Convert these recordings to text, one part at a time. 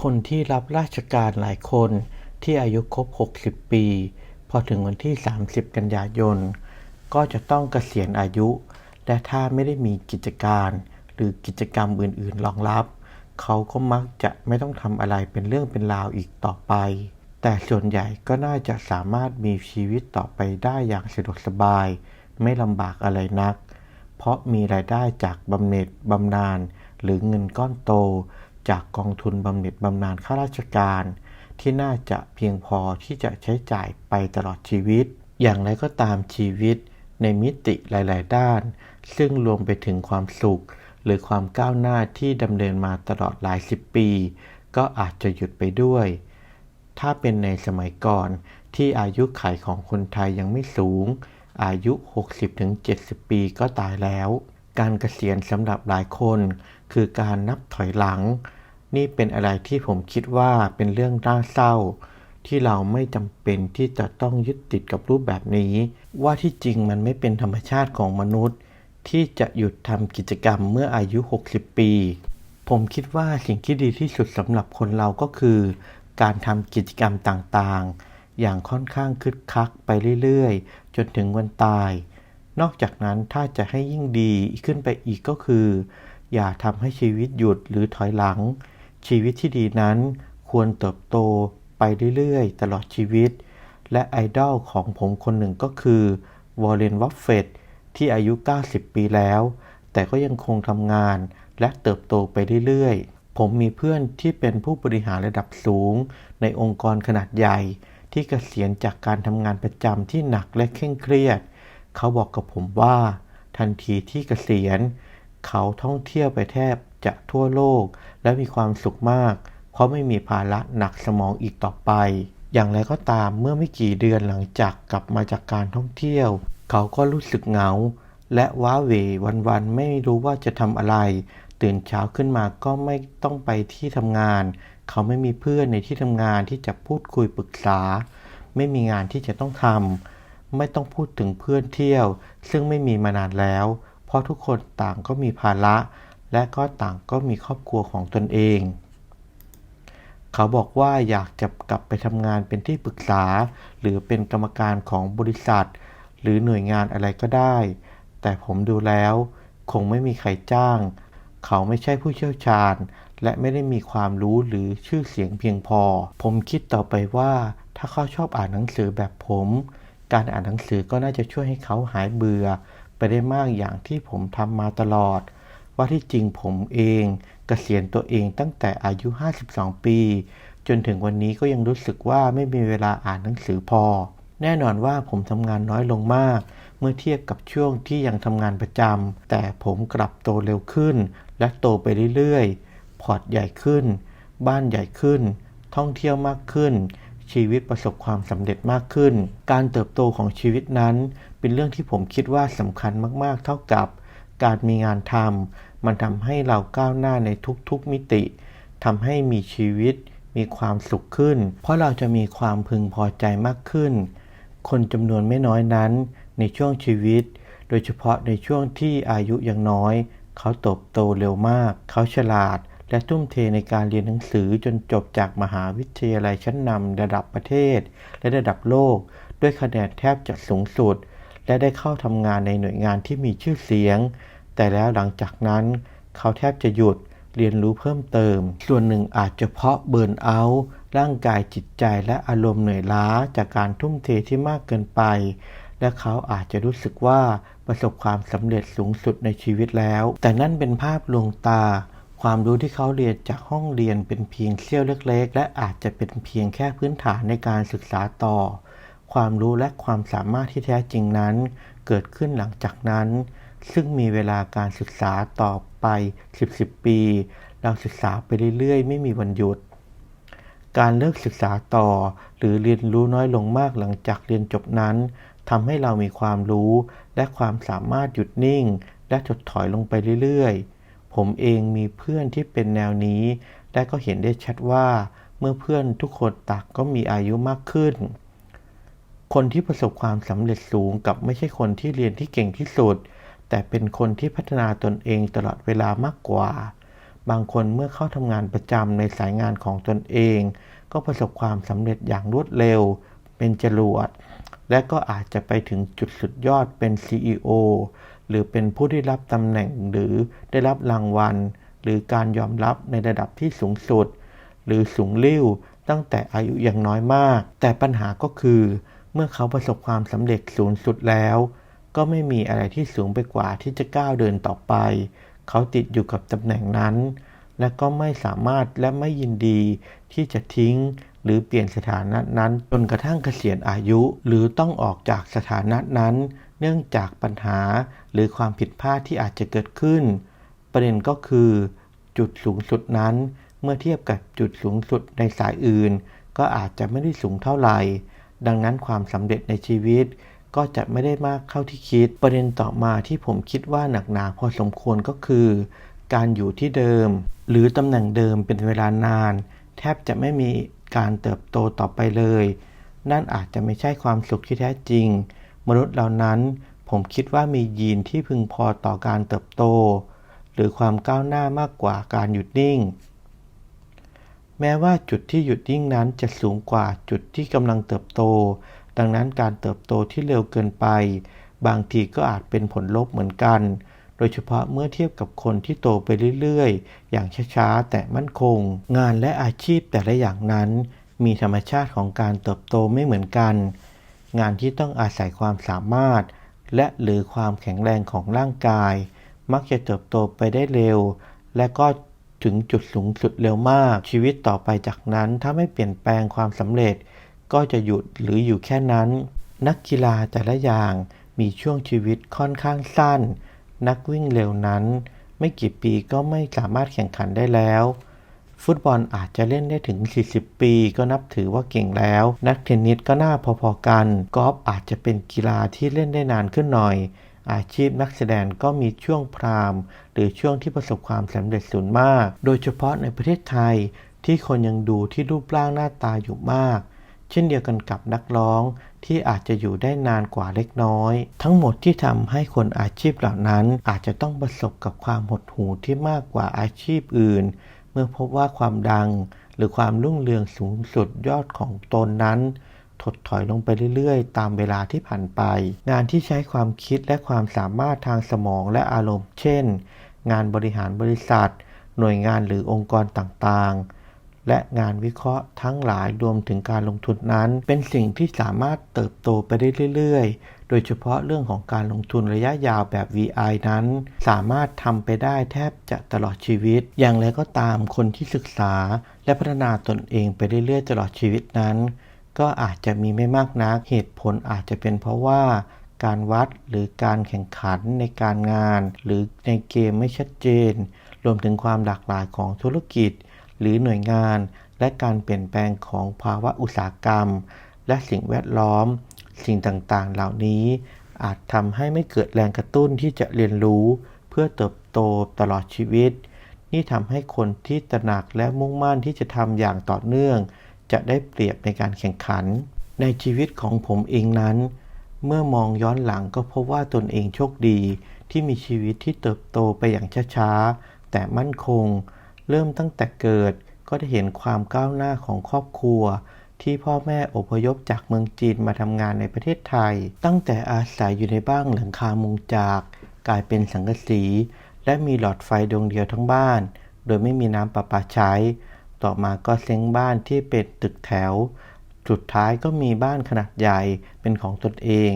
คนที่รับราชการหลายคนที่อายุครบ 60 ปี พอถึงวันที่ 30 กันยายน ก็จะต้องเกษียณอายุ และถ้าไม่ได้มีกิจการ หรือกิจกรรมอื่นๆรองรับ เขาก็มักจะไม่ต้องทำอะไรเป็นเรื่องเป็นราวอีกต่อไป แต่ส่วนใหญ่ก็น่าจะสามารถมีชีวิตต่อไปได้อย่างสะดวกสบาย ไม่ลำบากอะไรนัก เพราะมีรายได้จากบำเหน็จบำนาญหรือเงินก้อนโต จากกองทุนบำเหน็จบำนาญข้าราชการ ที่น่าจะเพียงพอที่จะใช้จ่ายไปตลอดชีวิต อย่างไรก็ตามชีวิต ในมิติหลาย ๆ ด้าน ซึ่งรวมไปถึงความสุข หรือความก้าวหน้าที่ดำเนินมาตลอดหลายสิบปี ก็อาจจะหยุดไปด้วย ถ้าเป็นในสมัยก่อนที่อายุขัยของคนไทยยังไม่สูง อายุ 60-70 ปีก็ตายแล้ว การเกษียณสำหรับหลายคน คือการนับถอยหลัง นี่เป็นอะไรที่ผมคิดว่าเป็นเรื่องน่าเศร้า ที่เราไม่จำเป็นที่จะต้องยึดติดกับรูปแบบนี้ ว่าที่จริงมันไม่เป็นธรรมชาติของมนุษย์ ที่จะหยุดทำกิจกรรมเมื่ออายุ 60 ปี ผมคิดว่าสิ่งที่ดีที่สุดสำหรับคนเราก็คือ การทำกิจกรรมต่างๆ อย่างค่อนข้างคึกคักไปเรื่อยๆ จนถึงวันตาย นอกจากนั้นถ้าจะให้ยิ่งดีขึ้นไปอีกก็คือ อย่าทำให้ชีวิตหยุดหรือถอยหลัง ชีวิตที่ดีนั้นควรเติบโตไปเรื่อยๆ ตลอดชีวิต และไอดอลของผมคนหนึ่งก็คือวอร์เรนวัฟเฟตที่อายุ 90 ปีแล้ว แต่ก็ยังคงทำงานและเติบโตไปเรื่อยๆ ผมมีเพื่อนที่เป็นผู้บริหารระดับสูง ในองค์กรขนาดใหญ่ ที่เกษียณจากการทำงานประจำที่หนักและเคร่งเครียด เขาบอกกับผมว่า ทันทีที่เกษียณ เขาท่องเที่ยวไปแทบ จะทั่วโลก และมีความสุขมาก เพราะไม่มีภาระหนักสมองอีกต่อไป อย่างไรก็ตามเมื่อไม่กี่เดือนหลังจากกลับมาจากการท่องเที่ยว เขาก็รู้สึกเหงา และว้าเหววันๆไม่รู้ว่าจะทำอะไร ตื่นเช้าขึ้นมาก็ไม่ต้องไปที่ทำงาน เขาไม่มีเพื่อนในที่ทำงานที่จะพูดคุยปรึกษา ไม่มีงานที่จะต้องทำไม่ต้องพูดถึงเพื่อนเที่ยว ซึ่งไม่มีมานานแล้ว เพราะทุกคนต่างก็มีภาระ และก็ต่างก็มีครอบครัวของตนเอง เขาบอกว่าอยากจะกลับไปทำงานเป็นที่ปรึกษา หรือเป็นกรรมการของบริษัท หรือหน่วยงานอะไรก็ได้ แต่ผมดูแล้ว คงไม่มีใครจ้าง เขาไม่ใช่ผู้เชี่ยวชาญ และไม่ได้มีความรู้หรือชื่อเสียงเพียงพอ ผมคิดต่อไปว่าถ้าเขาชอบอ่านหนังสือแบบผม การอ่านหนังสือก็น่าจะช่วยให้เขาหายเบื่อ ไปได้มากอย่างที่ผมทำมาตลอด ว่าที่จริงผมเองกเกษียณตัวเองตั้งแต่อายุ 52 ปี จนถึงวันนี้ก็ยังรู้สึกว่าไม่มีเวลาอ่านหนังสือพอ แน่นอนว่าผมทำงานน้อยลงมาก เมื่อเทียบกับช่วงที่ยังทำงานประจำแต่ผมกลับโตเร็วขึ้น และโตไปเรื่อยๆ พอร์ตใหญ่ขึ้น บ้านใหญ่ขึ้น ท่องเที่ยวมากขึ้น ชีวิตประสบความสำเร็จมากขึ้น การเติบโตของชีวิตนั้น เป็นเรื่องที่ผมคิดว่าสำคัญมากๆ เท่ากับการมีงานทำ มันทำให้เราก้าวหน้าในทุกๆมิติทำให้มีชีวิตมีความสุขขึ้น เพราะเราจะมีความพึงพอใจมากขึ้น คนจำนวนไม่น้อยนั้น ในช่วงชีวิต โดยเฉพาะในช่วงที่อายุยังน้อย เขาเติบโตเร็วมาก เขาฉลาด และทุ่มเทในการเรียนหนังสือจนจบจากมหาวิทยาลัยชั้นนำระดับประเทศ และระดับโลก ด้วยคะแนนแทบจะสูงสุด และได้เข้าทำงานในหน่วยงานที่มีชื่อเสียง แต่แล้วหลังจากนั้นเขาแทบจะหยุดเรียนรู้เพิ่มเติม ส่วนหนึ่งอาจจะเพราะเบิร์นเอาท์ร่างกายจิตใจและอารมณ์เหนื่อยล้าจากการทุ่มเทที่มากเกินไป และเขาอาจจะรู้สึกว่าประสบความสำเร็จสูงสุดในชีวิตแล้ว แต่นั่นเป็นภาพลวงตา ความรู้ที่เขาเรียนจากห้องเรียนเป็นเพียงเสี้ยวเล็กๆ และอาจจะเป็นเพียงแค่พื้นฐานในการศึกษาต่อ ความรู้และความสามารถที่แท้จริงนั้น เกิดขึ้นหลังจากนั้น ซึ่งมีเวลาการศึกษาต่อไป 10 10 ปี เราศึกษาไปเรื่อยๆ ไม่มีวันหยุด การเลิกศึกษาต่อ หรือเรียนรู้น้อยลงมากหลังจากเรียนจบนั้นทำให้เรามีความรู้และความสามารถหยุดนิ่ง และถดถอยลงไปเรื่อยๆ ผมเองมีเพื่อนที่เป็นแนวนี้ และก็เห็นได้ชัดว่า เมื่อเพื่อนทุกคนต่างก็มีอายุมากขึ้น คนที่ประสบความสำเร็จสูงกับไม่ใช่คนที่เรียนที่เก่งที่สุด แต่เป็นคนที่พัฒนาตนเองตลอดเวลามากกว่า บางคนเมื่อเข้าทำงานประจำในสายงานของตนเอง ก็ประสบความสำเร็จอย่างรวดเร็ว เป็นจรวด และก็อาจจะไปถึงจุดสุดยอดเป็น CEO หรือเป็นผู้ที่รับตำแหน่งหรือได้รับรางวัล หรือการยอมรับในระดับที่สูงสุด หรือสูงลิ่วตั้งแต่อายุยังน้อยมาก แต่ปัญหาก็คือ เมื่อเขาประสบความสำเร็จสูงสุดแล้ว ก็ไม่มีอะไรที่สูงไปกว่าที่จะก้าวเดินต่อไป เขาติดอยู่กับตำแหน่งนั้น และก็ไม่สามารถและไม่ยินดีที่จะทิ้งหรือเปลี่ยนสถานะนั้น จนกระทั่งเกษียณอายุ หรือต้องออกจากสถานะนั้น เนื่องจากปัญหาหรือความผิดพลาดที่อาจจะเกิดขึ้น ประเด็นก็คือ จุดสูงสุดนั้น เมื่อเทียบกับจุดสูงสุดในสายอื่น ก็อาจจะไม่ได้สูงเท่าไหร่ ดังนั้นความสำเร็จในชีวิต ก็จะไม่ได้มากเข้าที่คิด ประเด็นต่อมาที่ผมคิดว่าหนักหนาพอสมควรก็คือ การอยู่ที่เดิม หรือตำแหน่งเดิมเป็นเวลานาน แทบจะไม่มีการเติบโตต่อไปเลย นั่นอาจจะไม่ใช่ความสุขที่แท้จริง มนุษย์เหล่านั้นผมคิดว่ามียีนที่พึงพอต่อการเติบโต หรือความก้าวหน้ามากกว่าการหยุดนิ่ง แม้ว่าจุดที่หยุดนิ่งนั้นจะสูงกว่าจุดที่กำลังเติบโต ดังนั้นการเติบโตที่เร็วเกินไป บางทีก็อาจเป็นผลลบเหมือนกัน โดยเฉพาะเมื่อเทียบกับคนที่โตไปเรื่อยๆ อย่างช้าๆ แต่มั่นคง งานและอาชีพแต่ละอย่างนั้น มีธรรมชาติของการเติบโตไม่เหมือนกัน งานที่ต้องอาศัยความสามารถ และหรือความแข็งแรงของร่างกาย มักจะเติบโตไปได้เร็ว และก็ถึงจุดสูงสุดเร็วมาก ชีวิตต่อไปจากนั้นถ้าไม่เปลี่ยนแปลงความสำเร็จ ก็จะหยุดหรืออยู่แค่นั้น นักกีฬาแต่ละอย่างมีช่วงชีวิตค่อนข้างสั้น นักวิ่งเร็วนั้น ไม่กี่ปีก็ไม่สามารถแข่งขันได้แล้ว ฟุตบอลอาจจะเล่นได้ถึง 40 ปีก็นับถือว่าเก่งแล้ว นักเทนนิสก็น่าพอๆกัน กอล์ฟอาจจะเป็นกีฬาที่เล่นได้นานขึ้นหน่อย อาชีพนักแสดงก็มีช่วงพรามหรือช่วงที่ประสบความสำเร็จสูงมาก โดยเฉพาะในประเทศไทยที่คนยังดูที่รูปร่างหน้าตาอยู่มาก เช่นเดียวกันกับนักร้องที่อาจจะอยู่ได้นานกว่าเล็กน้อย ทั้งหมดที่ทำให้คนอาชีพเหล่านั้น อาจจะต้องประสบกับความหดหู่ที่มากกว่าอาชีพอื่น เมื่อพบว่าความดัง หรือความรุ่งเรืองสูงสุดยอดของตนนั้น ถดถอยลงไปเรื่อยๆ ตามเวลาที่ผ่านไป งานที่ใช้ความคิดและความสามารถทางสมองและอารมณ์ เช่น งานบริหารบริษัท หน่วยงานหรือองค์กรต่างๆ และงานวิเคราะห์ทั้งหลายรวมถึงการลงทุนนั้น เป็นสิ่งที่สามารถเติบโตไปได้เรื่อยๆ โดยเฉพาะเรื่องของการลงทุนระยะยาวแบบ VI นั้น สามารถทำไปได้แทบจะตลอดชีวิต อย่างไรก็ตามคนที่ศึกษา และพัฒนาตนเองไปเรื่อยๆ ตลอดชีวิตนั้น ก็อาจจะมีไม่มากนัก เหตุผลอาจจะเป็นเพราะว่าการวัดหรือการแข่งขันในการงาน หรือในเกมไม่ชัดเจน รวมถึงความหลากหลายของธุรกิจ หรือหน่วยงาน และการเปลี่ยนแปลงของภาวะอุตสาหกรรม และสิ่งแวดล้อม สิ่งต่างๆ เหล่านี้ อาจทำให้ไม่เกิดแรงกระตุ้นที่จะเรียนรู้ เพื่อเติบโตตลอดชีวิต นี่ทำให้คนที่ตระหนักและมุ่งมั่นที่จะทำอย่างต่อเนื่อง จะได้เปรียบในการแข่งขัน ในชีวิตของผมเองนั้น เมื่อมองย้อนหลังก็พบว่าตนเองโชคดีที่มีชีวิตที่เติบโตไปอย่างช้าๆ แต่มั่นคง เริ่มตั้งแต่เกิดก็ได้เห็นความก้าวหน้าของครอบครัว ที่พ่อแม่อพยพจากเมืองจีนมาทำงานในประเทศไทย ตั้งแต่อาศัยอยู่ในบ้านหลังคามุงจาก กลายเป็นสังกะสี และมีหลอดไฟดวงเดียวทั้งบ้าน โดยไม่มีน้ำประปาใช้ ต่อมาก็เซ้งบ้านที่เป็นตึกแถว สุดท้ายก็มีบ้านขนาดใหญ่เป็นของตนเอง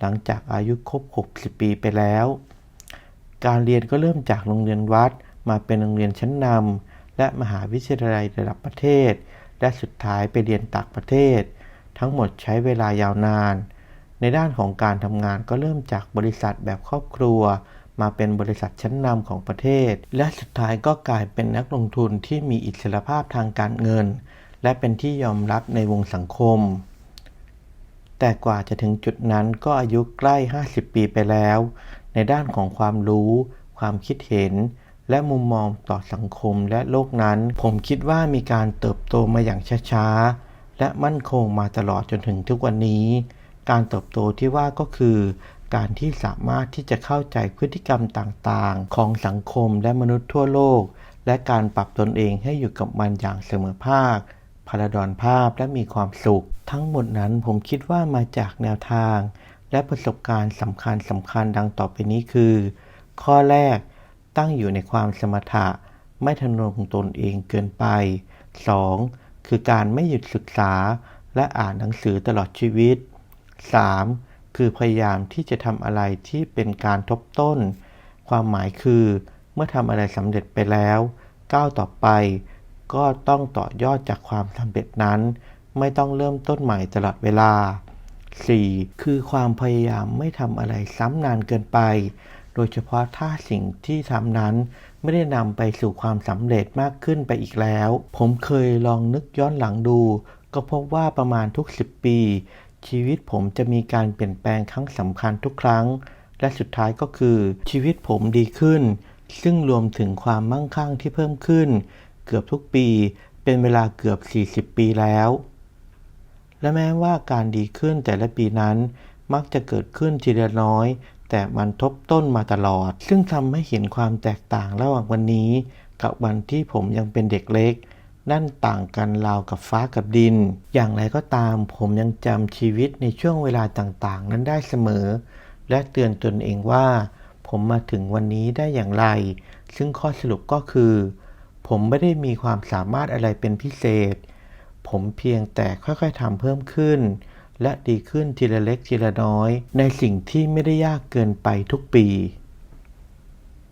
หลังจากอายุครบ 60 ปีไปแล้ว การเรียนก็เริ่มจากโรงเรียนวัด มาเป็นโรงเรียนชั้นนำและมหาวิทยาลัยระดับประเทศ และสุดท้ายไปเรียนต่างประเทศ ทั้งหมดใช้เวลายาวนาน ในด้านของการทำงานก็เริ่มจากบริษัทแบบครอบครัว มาเป็นบริษัทชั้นนำของประเทศ และสุดท้ายก็กลายเป็นนักลงทุนที่มีอิสรภาพทางการเงิน และเป็นที่ยอมรับในวงสังคม แต่กว่าจะถึงจุดนั้นก็อายุใกล้ 50 ปีไปแล้ว ในด้านของความรู้ ความคิดเห็น และมุมมองต่อสังคมและโลกนั้น ผมคิดว่ามีการเติบโตมาอย่างช้าๆ และมั่นคงมาตลอดจนถึงทุกวันนี้ การเติบโตที่ว่าก็คือ การที่สามารถที่จะเข้าใจพฤติกรรมต่างๆ ของสังคมและมนุษย์ทั่วโลก และการปรับตนเองให้อยู่กับมันอย่างเสมอภาคพลาดอนภาพและมีความสุข ทั้งหมดนั้นผมคิดว่ามาจากแนวทาง และประสบการณ์สำคัญสำคัญดังต่อไปนี้คือ ข้อแรก ตั้งอยู่ในความสมถะ ไม่ทะนงตนเองเกินไป 2. คือการไม่หยุดศึกษาและอ่านหนังสือตลอดชีวิต 3. คือพยายามที่จะทำอะไรที่เป็นการทบต้น ความหมายคือเมื่อทำอะไรสำเร็จไปแล้วก้าวต่อไป ก็ต้องต่อยอดจากความสำเร็จนั้น ไม่ต้องเริ่มต้นใหม่ตลอดเวลา 4. คือความพยายามไม่ทำอะไรซ้ำนานเกินไป โดยเฉพาะถ้าสิ่งที่ทำนั้น ไม่ได้นำไปสู่ความสำเร็จมากขึ้นไปอีกแล้ว ผมเคยลองนึกย้อนหลังดู ก็พบว่าประมาณทุก 10 ปี ชีวิตผมจะมีการเปลี่ยนแปลงครั้งสำคัญทุกครั้ง และสุดท้ายก็คือ ชีวิตผมดีขึ้น ซึ่งรวมถึงความมั่งคั่งที่เพิ่มขึ้น เกือบทุกปี เป็นเวลาเกือบ 40 ปีแล้ว และแม้ว่าการดีขึ้นแต่ละปีนั้นมักจะเกิดขึ้นทีละน้อย แต่มันทบต้นมาตลอด ซึ่งทำให้เห็นความแตกต่างระหว่างวันนี้ กับวันที่ผมยังเป็นเด็กเล็ก นั่นต่างกันราวกับฟ้ากับดิน อย่างไรก็ตามผมยังจำชีวิตในช่วงเวลาต่างๆ นั้นได้เสมอ และเตือนตนเองว่า ผมมาถึงวันนี้ได้อย่างไร ซึ่งข้อสรุปก็คือ ผมไม่ได้มีความสามารถอะไรเป็นพิเศษ ผมเพียงแต่ค่อยๆทำเพิ่มขึ้น และดีขึ้นทีละเล็กทีละน้อย ในสิ่งที่ไม่ได้ยากเกินไปทุกปี